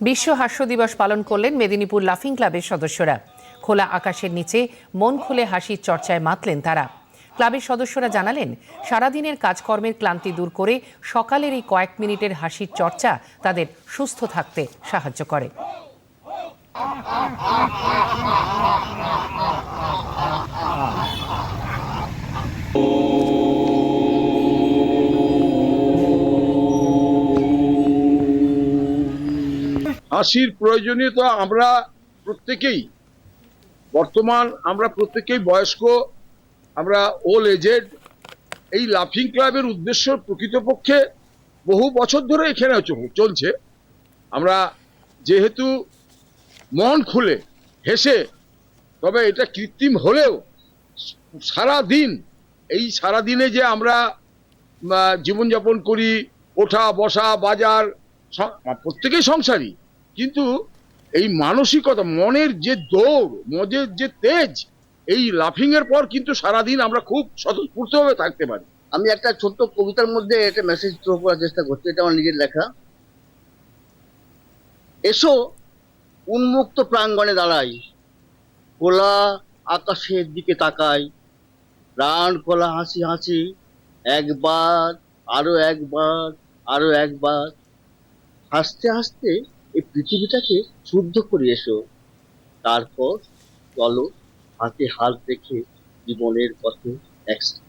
বিশ্ব হাস্য দিবস পালন করলেন মেদিনীপুর লাফিং ক্লাবের সদস্যরা। খোলা আকাশের নিচে মন খুলে হাসির চর্চায় মাতলেন তারা। ক্লাবের সদস্যরা জানালেন, সারাদিনের কাজকর্মের ক্লান্তি দূর করে সকালের এই কয়েক মিনিটের হাসির চর্চা তাদের সুস্থ থাকতে সাহায্য করে। হাসির প্রয়োজনীয়তা আমরা প্রত্যেকেই, বর্তমান আমরা প্রত্যেকেই বয়স্ক, আমরা ওল এজেড এই লাফিং ক্লাবের উদ্দেশ্য প্রকৃতপক্ষে বহু বছর ধরে এখানে চলছে। আমরা যেহেতু মন খুলে, হেসে, তবে এটা কৃত্রিম হলেও সারা দিন এই সারা দিনে যে আমরা জীবনযাপন করি, ওঠা, বসা, বাজার প্রত্যেকেই সংসারী। কিন্তু এই মানসিকতা, মনের যে দৌড় মনের যে তেজ, এই লাফিং এর পর কিন্তু সারাদিন আমরা খুব স্বতঃস্ফূর্তভাবে থাকতে পারি। আমি একটা ছোট্ট কবিতার মধ্যে একটা মেসেজ থ্রো করার চেষ্টা করছি, এটা আমার নিজের লেখা। এসো, উন্মুক্ত প্রাঙ্গণে দাঁড়াই, খোলা আকাশের দিকে তাকাই, প্রাণ খোলা হাসি হাসি, একবার, আরও একবার আরও একবার। হাসতে হাসতে এই পৃথিবীটাকে শুদ্ধ করে এসো। তারপর চলো হাতে হাত রেখে জীবনের পথে একসাথে